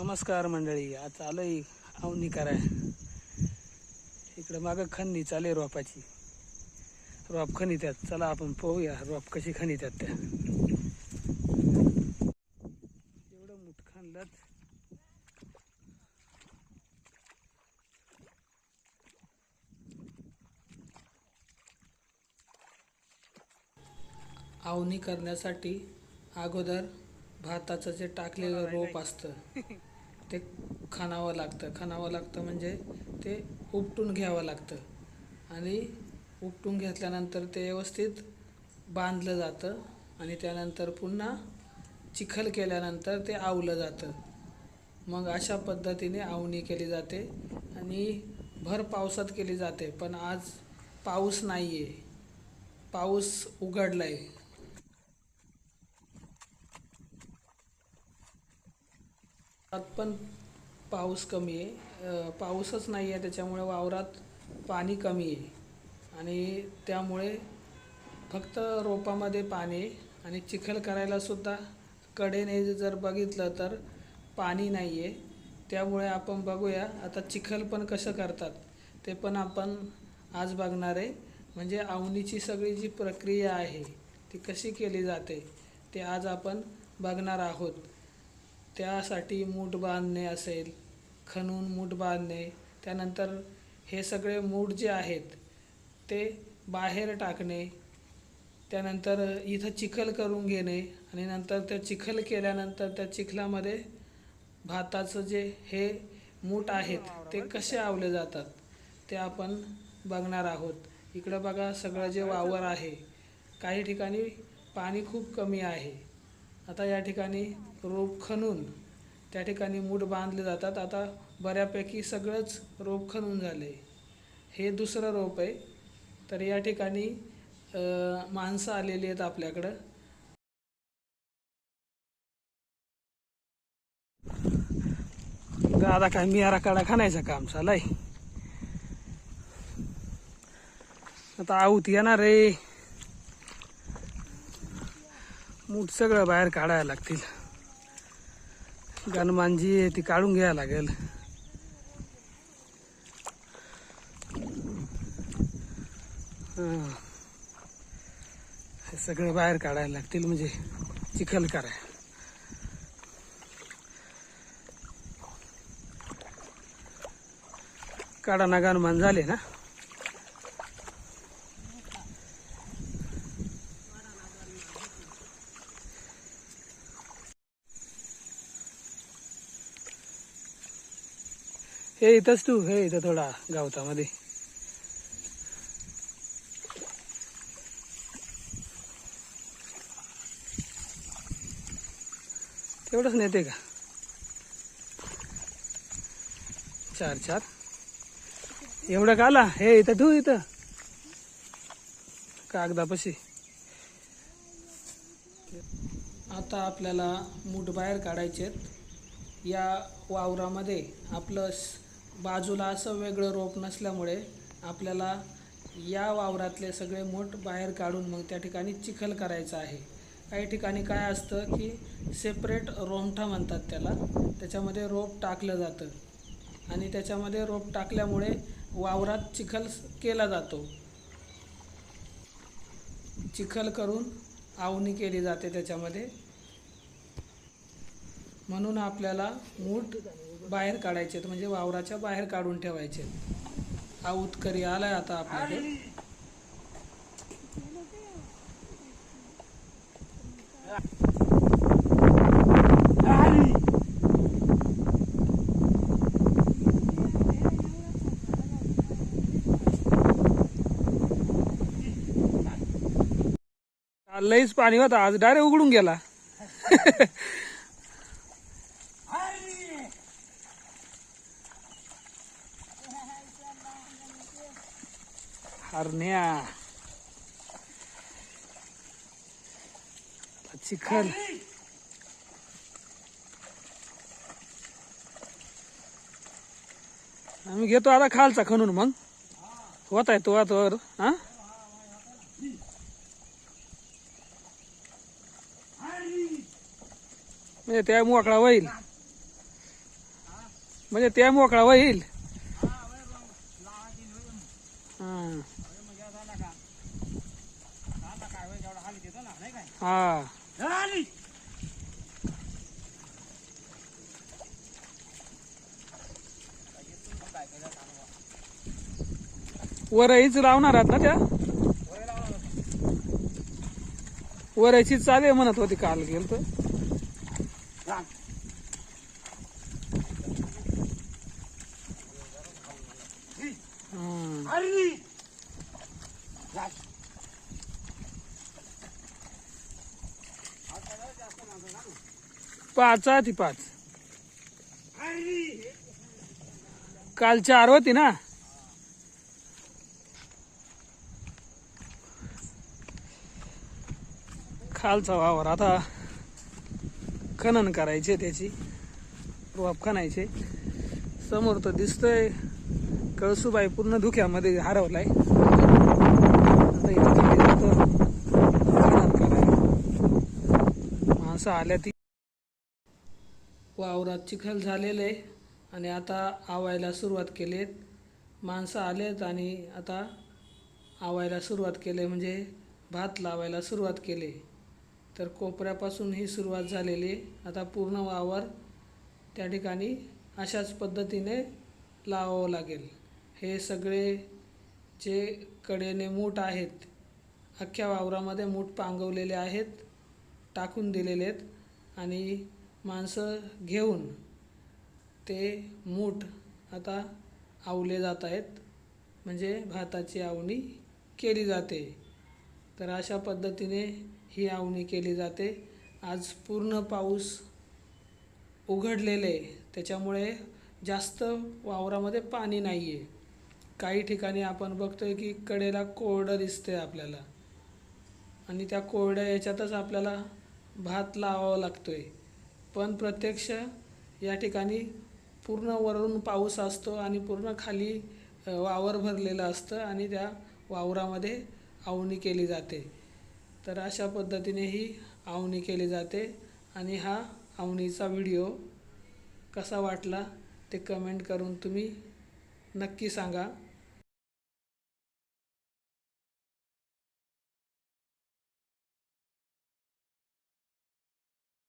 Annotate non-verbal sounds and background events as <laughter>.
नमस्कार मंडळी आज आलोय अवनी कराय. इकडे मागं खंदी चाले रोपाची. रोप खनी त्यात चला आपण पाहूया रोप कशी खनी त्यात त्या. एवढं मुठ खाणलं आवनी करण्यासाठी अगोदर भाताचं जे टाकलेलं रोप असतं ते खणावं लागतं. खणावं लागतं म्हणजे ते उपटून घ्यावं लागतं. आणि उपटून घेतल्यानंतर ते व्यवस्थित बांधलं जातं आणि त्यानंतर पुन्हा चिखल केल्यानंतर ते आवलं जातं. मग अशा पद्धतीने आवणी केली जाते आणि भर पावसात केली जाते. पण आज पाऊस नाही आहे पाऊस उघडला आहे वावरात पण पाऊस कमी आहे. पाऊसच नाही आहे त्याच्यामुळे वावरात पाणी कमी आहे. आणि त्यामुळे फक्त रोपामध्ये पाणी आहे आणि चिखल करायलासुद्धा कडेने जर बघितलं तर पाणी नाही आहे त्यामुळे आपण बघूया आता चिखल पण कसं करतात ते पण आपण आज बघणार आहे. म्हणजे आवनीची सगळी जी प्रक्रिया आहे ती कशी केली जाते ते आज आपण बघणार आहोत. त्यासाठी मूठ बांधणे असेल खणून मूठ बांधणे त्यानंतर हे सगळे मूठ जे आहेत ते बाहेर टाकणे त्यानंतर इथं चिखल करून घेणे आणि नंतर त्या चिखल केल्यानंतर त्या चिखलामध्ये भाताचं जे हे मूठ आहेत ते कसे आवले जातात ते आपण बघणार आहोत. इकडं बघा सगळं जे वावर आहे काही ठिकाणी पाणी खूप कमी आहे. आता या ठिकाणी रोप खणून त्या ठिकाणी मूठ बांधले जातात. आता बऱ्यापैकी सगळंच रोप खणून झाले. हे दुसरं रोप आहे. तर या ठिकाणी माणसं आलेली आहेत आपल्याकडं. दादा काय मी काढा खाण्याचं काम चालय आता आऊत येणार रे मूठ सगळं बाहेर काढायला लागतील. गणमानजी आहे ती काढून घ्यायला लागेल. हे. सगळं बाहेर काढायला लागतील म्हणजे चिखल कराय. काढा ना गणमान झाले ना? हे इथंच तू हे इथं थोडा गावतामध्ये. तेवढंच नेते का? चार चार. एवढं काला हे इथं तू इथं. कागदापाशी. आता आपल्याला मूठ बाहेर काढायचे आहेत या वावरामध्ये आपलं बाजूला असं वेगळं रोप नसल्यामुळे आपल्याला या वावरातले सगळे मूठ बाहेर काढून मग त्या ठिकाणी चिखल करायचं आहे. काही ठिकाणी काय असतं की सेपरेट रोमठा म्हणतात त्याला. त्याच्यामध्ये रोप टाकलं जातं. आणि त्याच्यामध्ये रोप टाकल्यामुळे वावरात चिखल केला जातो. चिखल करून आवणी केली जाते त्याच्यामध्ये. म्हणून आपल्याला मूठ बाहेर काढायचे आहेत, म्हणजे वावराच्या बाहेर काढून ठेवायचे हा उत्करी आलाय आता आपल्याकडे. लईच पाणी होता आज डायरेक्ट उघडून गेला. <laughs> हरण्या. चिखल. आम्ही घेतो आता खालचा खणून मग. होत आहे तो आता वर हा? म्हणजे त्या मोकळा होईल. म्हणजे त्या मोकळा होईल. हा. हा. वरईच लावणार आहात ना त्या? वरईची चाले म्हणत होती काल गेल तर. पाच आहे ती पाच. काल चार होती ना? खालचा वावर आता खनन करायचे त्याची. रोप खणायचे. समोर तर दिसतंय कळसुबाई पूर्ण धुक्यामध्ये हरवलाय. आता खनन करायला. माणसं आल्या ती वावरात चिखल झालेलं आहे आणि आता आवायला सुरुवात केली आहेत. माणसं आलेत आणि आता आवायला सुरुवात केली म्हणजे भात लावायला सुरुवात केली तर कोपऱ्यापासून ही सुरुवात झालेली आहे. आता पूर्ण वावर त्या ठिकाणी अशाच पद्धतीने लावावं लागेल. हे सगळे जे कडेने मूठ आहेत अख्ख्या वावरामध्ये मूठ पांगवलेले आहेत टाकून दिलेले आहेत. आणि माणसं घेऊन ते मूठ आता आवले जात आहेत. म्हणजे भाताची आवणी केली जाते. तर अशा पद्धतीने ही आवणी केली जाते. आज पूर्ण पाऊस उघडलेले त्याच्यामुळे जास्त वावरामध्ये पाणी नाही आहे काही ठिकाणी आपण बघतोय की कडेला कोरडं दिसते आपल्याला. आणि त्या कोरड्या याच्यातच आपल्याला भात लावावा आहे पण प्रत्यक्ष या ठिकाणी पूर्ण वरून पाऊस असतो आणि पूर्ण खाली वावर भरलेलं असतं आणि त्या वावरामध्ये आवणी केली जाते. तर अशा पद्धतीने ही आवणी केली जाते आणि हा आवणीचा व्हिडिओ कसा वाटला ते कमेंट करून तुम्ही नक्की सांगा.